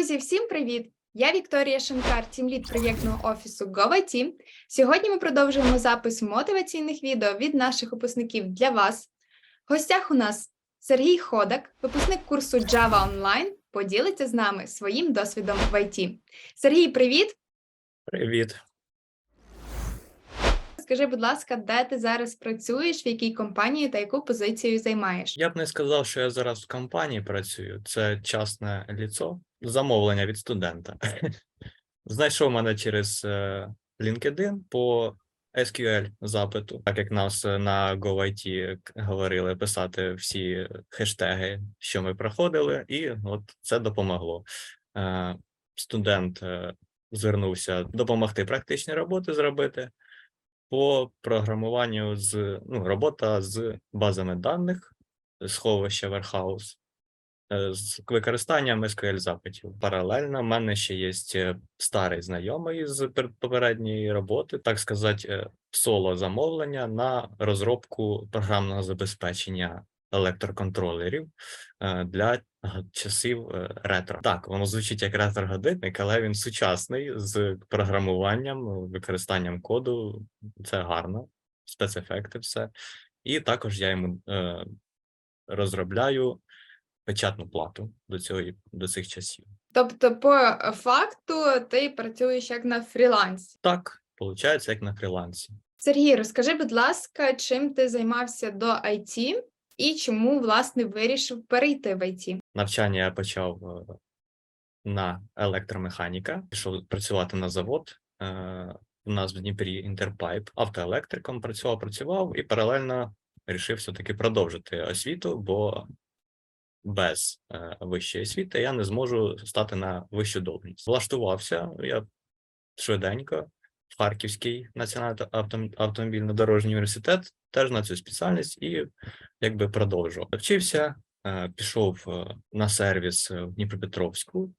Друзі, всім привіт! Я Вікторія Шанкар, тімлід проєктного офісу GoIT. Сьогодні ми продовжуємо запис мотиваційних відео від наших випускників для вас. В гостях у нас Сергій Ходак, випускник курсу Java Online, поділиться з нами своїм досвідом в IT. Сергій, привіт! Привіт. Скажи, будь ласка, де ти зараз працюєш, в якій компанії та яку позицію займаєш? Я б не сказав, що я зараз в компанії працюю. Це частне ліцо, замовлення від студента. Знайшов мене через е, LinkedIn по SQL запиту, так як нас е, на GoIT говорили писати всі хештеги, що ми проходили, і от це допомогло. Е, Студент звернувся допомогти практичні роботи зробити по програмуванню з ну, робота з базами даних, сховища Warehouse, з використанням SQL запитів. Паралельно в мене ще є е, старий знайомий з попередньої роботи, так сказати, е, соло замовлення на розробку програмного забезпечення електроконтролерів е, для часів е, ретро. Так, воно звучить як ретро-годинник, але він сучасний з програмуванням, використанням коду. Це гарно, спецефекти, все. І також я йому е, розробляю печатну плату до цього до цих часів. Тобто, по е, факту, ти працюєш як на фрілансі. Так, виходить, як на фрілансі. Сергій, розкажи, будь лака, чим ти займався до IT і чому, власне, вирішив перейти в IT? Навчання я почав е, на електромеханіка, пішов працювати на завод. е, У нас в Дніпрі Інтерпайп, автоелектриком працював, працював і паралельно вирішив все-таки продовжити освіту, бо без е, вищої освіти я не зможу стати на вищу должність. Влаштувався я швиденько в Харківський національний авто- автомобільно-дорожній університет, теж на цю спеціальність, і якби продовжував. Вчився, е, пішов е, на сервіс в Дніпропетровську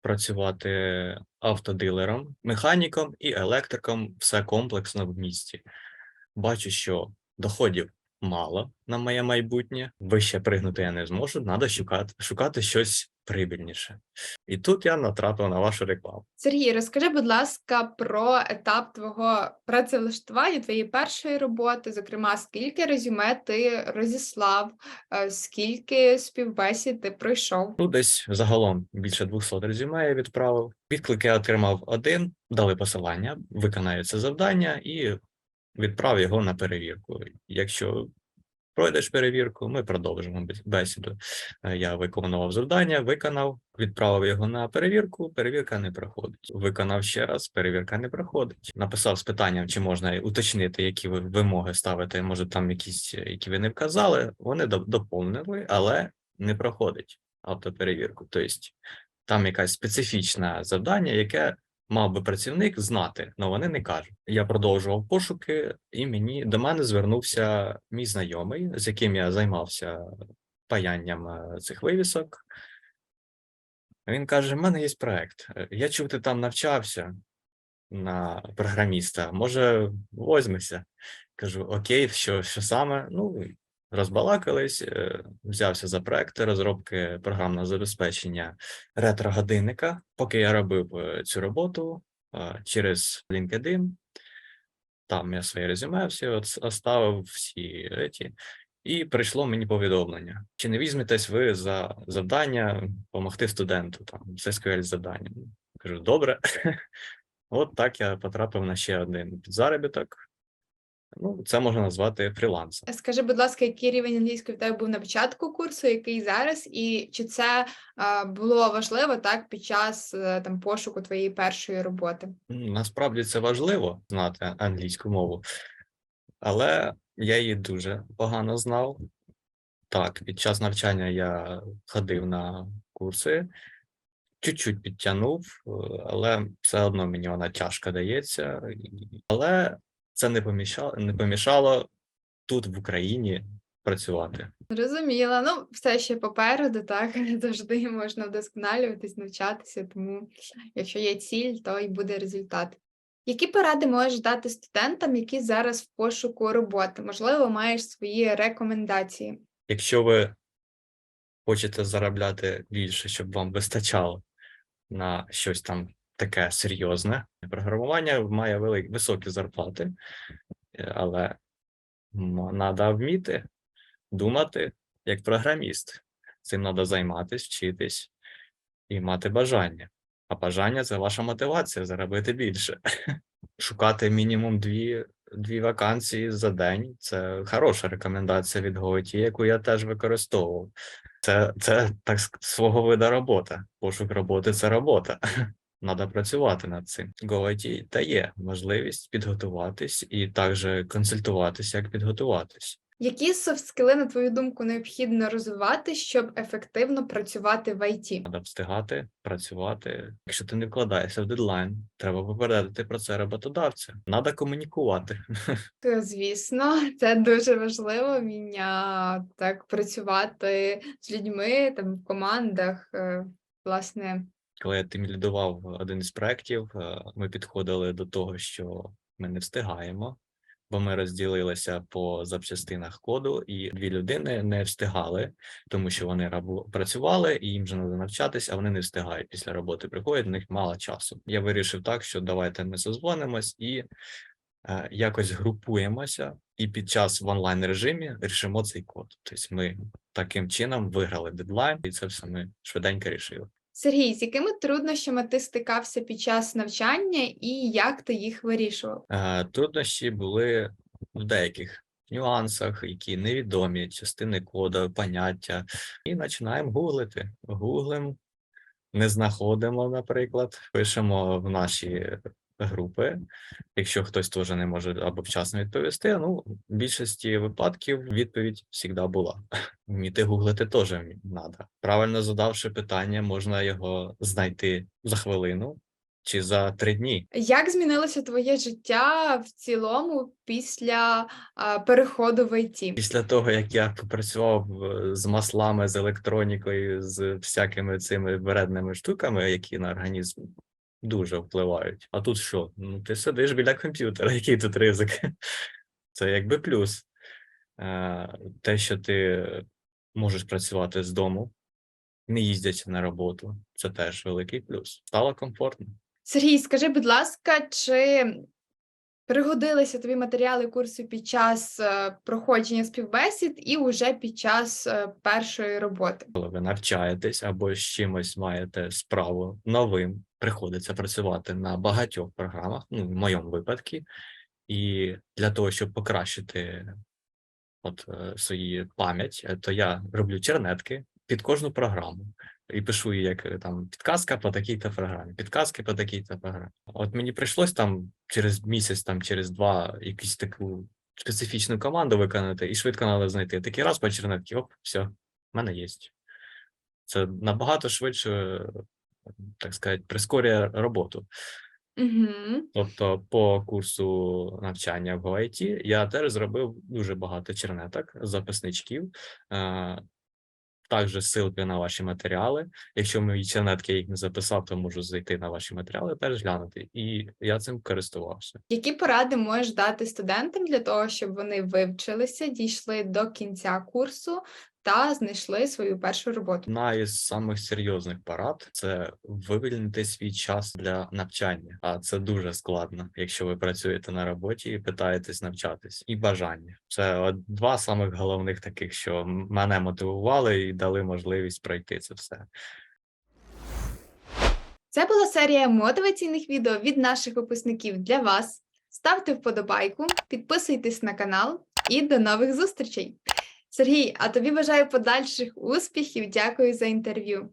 працювати автодилером, механіком і електриком, все комплексно в місті. Бачу, що доходів мало на моє майбутнє. Вище пригнути я не зможу, треба шукати, шукати щось прибільніше. І тут я натрапив на вашу рекламу. Сергій, розкажи, будь ласка, про етап твого працевлаштування, твоєї першої роботи, зокрема, скільки резюме ти розіслав, е, скільки співбесід ти пройшов? Ну, десь загалом більше 200 резюме я відправив. Відклик я отримав один, дали посилання, виконаю це завдання і відправив його на перевірку. Якщо пройдеш перевірку, ми продовжимо бес- бесіду. Е, Я виконував завдання, виконав, відправив його на перевірку. Перевірка не проходить. Виконав ще раз, перевірка не проходить. Написав з питанням, чи можна уточнити, які ви вимоги ставите. Може, там якісь, які ви не вказали. Вони до- доповнили, але не проходить автоперевірку. Тобто там якась специфічне завдання, яке мав би працівник знати, але вони не кажуть. Я продовжував пошуки, і мені до мене звернувся мій знайомий, з яким я займався паянням е, цих вивісок. Він каже: в мене є проект. Я чув, ти там навчався на програміста. Може, возьмешся? Кажу: Окей, що, що саме? Ну, розбалакались, е, взявся за проекти розробки програмного забезпечення ретро-годинника. Поки я робив е, цю роботу е, через LinkedIn, там я своє резюме всі оставив, всі еті, і прийшло мені повідомлення. Чи не візьметесь ви за завдання допомогти студенту там SQL завданням? Кажу, добре. От так я потрапив на ще один підзаробіток. Ну, це можна назвати фрілансом. Скажи, будь ласка, який рівень англійської в тебе був на початку курсу, який зараз, і чи це е, було важливо так під час е, там пошуку твоєї першої роботи? Насправді це важливо знати англійську мову, але я її дуже погано знав. Так, під час навчання я ходив на курси, чуть-чуть підтягнув, е, але все одно мені вона тяжко дається. Але це не помішало, не помішало тут в Україні працювати. Зрозуміла. Ну, все ще попереду, так завжди можна вдосконалюватись, навчатися. Тому, якщо є ціль, то і буде результат. Які поради можеш дати студентам, які зараз в пошуку роботи? Можливо, маєш свої рекомендації. Якщо ви хочете заробляти більше, щоб вам вистачало, на щось там таке серйозне. Програмування має великі високі зарплати, е, але треба вміти думати як програміст. Цим треба займатися, вчитись і мати бажання. А бажання це ваша мотивація заробити більше. Шукати мінімум дві, дві вакансії за день це хороша рекомендація від GoIT, яку я теж використовував. Це, це так свого вида робота. Пошук роботи це робота. Треба працювати над цим. GoIT дає можливість підготуватись і також консультуватися, як підготуватись. Які софт-скіли, на твою думку, необхідно розвивати, щоб ефективно працювати в ІТ? Треба встигати працювати. Якщо ти не вкладаєшся в дедлайн, треба попередити про це роботодавця. Треба комунікувати. Е, Звісно, це дуже важливо вміння так працювати з людьми там в командах. е, Власне, Коли я тим лідував один із проєктів, е, ми підходили до того, що ми не встигаємо, бо ми розділилися по запчастинах коду, і дві людини не встигали, тому що вони працювали і їм вже треба навчатись, а вони не встигають після роботи. Приходять, у них мало часу. Я вирішив так, що давайте ми созвонимось і е, якось групуємося, і під час в онлайн режимі рішимо цей код. Тобто ми таким чином виграли дедлайн, і це все ми швиденько рішили. Сергій, з якими труднощами ти стикався під час навчання і як ти їх вирішував? Е, Труднощі були в деяких нюансах, які невідомі, частини коду, поняття, і починаємо гуглити. Гуглим, не знаходимо, наприклад, пишемо в наші групи. Якщо хтось теж не може або вчасно відповісти, ну, в більшості випадків відповідь завжди була. Вміти гуглити теж треба. Правильно задавши питання, можна його знайти за хвилину чи за три дні. Як змінилося твоє життя в цілому після а, переходу в ІТ? Після того, як я попрацював е, з маслами, з електронікою, з всякими цими вредними штуками, які на організм дуже впливають. А тут що? Ну, ти сидиш біля комп'ютера, який тут ризик? Це якби плюс. Е, Те, що ти можеш працювати з дому, не їздячи на роботу, це теж великий плюс. Стало комфортно. Сергій, скажи, будь ласка, чи пригодилися тобі матеріали курсу під час е, проходження співбесід і уже під час е, першої роботи? коли ви навчаєтесь або з чимось маєте справу новим, приходиться працювати на багатьох програмах, ну, в моєму випадку, і для того, щоб покращити от, е, свою пам'ять, то я роблю чернетки під кожну програму. І пишу її як е, там підказка по такій-то програмі, підказки по такій-то програмі. От мені прийшлось там через місяць, там через два, якусь таку специфічну команду виконати, і швидко треба знайти. Такий раз по чернетці, оп, все, в мене є. Це набагато швидше, так сказати, прискорює роботу. Угу. Тобто, по курсу навчання в GoIT я теж зробив дуже багато чернеток, записничків. Також ссылки на ваші матеріали. Якщо мої чернетки я їх не записав, то можу зайти на ваші матеріали, теж глянути. І я цим користувався. Які поради можеш дати студентам для того, щоб вони вивчилися, дійшли до кінця курсу та знайшли свою першу роботу? Одна із самих серйозних порад це вивільнити свій час для навчання, а це дуже складно, якщо ви працюєте на роботі і питаєтесь навчатись, і бажання. Це от два самих головних таких, що мене мотивували і дали можливість пройти це все. Це була серія мотиваційних відео від наших випускників для вас. Ставте вподобайку, підписуйтесь на канал і до нових зустрічей. Сергій, а тобі бажаю подальших успіхів. Дякую за інтерв'ю.